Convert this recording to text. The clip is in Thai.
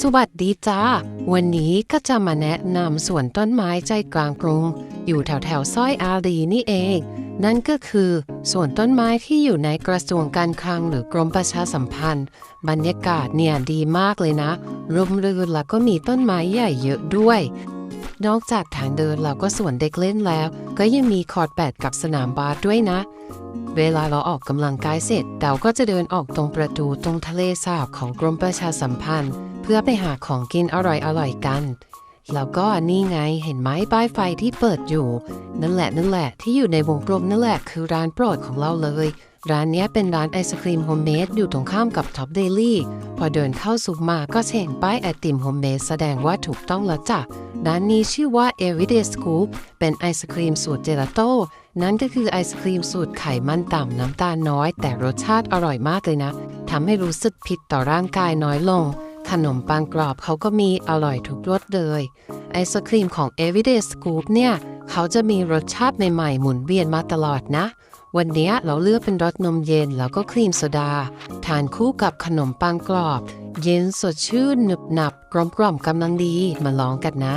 สวัสดีจ้า วันนี้ก็จะมาแนะนำสวนต้นไม้ใจกลางกรุง อยู่แถวแถวซอยอารีนี่เอง นั่นก็คือสวนต้นไม้ที่อยู่ในกระทรวงการคลังหรือกรมประชาสัมพันธ์ บรรยากาศเนี่ยดีมากเลยนะร่มรื่นแล้วก็มีต้นไม้ใหญ่เยอะด้วย นอกจากทางเดินแล้วก็สวนเด็กเล่นแล้ว ก็ยังมีคอร์ดแบดกับสนามบาสด้วยนะเวลาเราออกกำลังกายเสร็จเราก็จะเดินออกตรงประตูตรงทะเลสาบของกรมประชาสัมพันธ์ เพื่อไปหาของกินอร่อยๆกัน แล้วก็นี่ไงเห็นไหมป้ายไฟที่เปิดอยู่ นั่นแหละนั่นแหละที่อยู่ในวงกลมนั่นแหละคือร้านโปรดของเราเลย ร้านนี้เป็นร้านไอศครีมโฮมเมดอยู่ตรงข้ามกับท็อปเดลี่พอเดินเข้าสุกมาก็เห็นป้ายไอติมโฮมเมดแสดงว่าถูกต้องแล้วจ้ะร้านนี้ชื่อว่า Everyday Scoop เป็นไอศครีมสูตรเจลาโต้นั่นก็คือไอศครีมสูตรไขมันต่ำน้ำตาลน้อย แต่รสชาติอร่อยมากเลยนะทำให้รู้สึกผิดต่อร่างกายน้อยลง ขนมปังกรอบเขาก็มีอร่อยทุกรสเลย ไอศครีมของ Everyday Scoop เนี่ย เขาจะมีรสชาติใหม่ๆ หมุนเวียนมาตลอดนะ วันนี้เราเลือกเป็นรสนมเย็นแล้วก็ครีมโซดา ทานคู่กับขนมปังกรอบ เย็นสดชื่นหนึบหนับกลมกล่อมๆกำลังดีมาลองกันนะ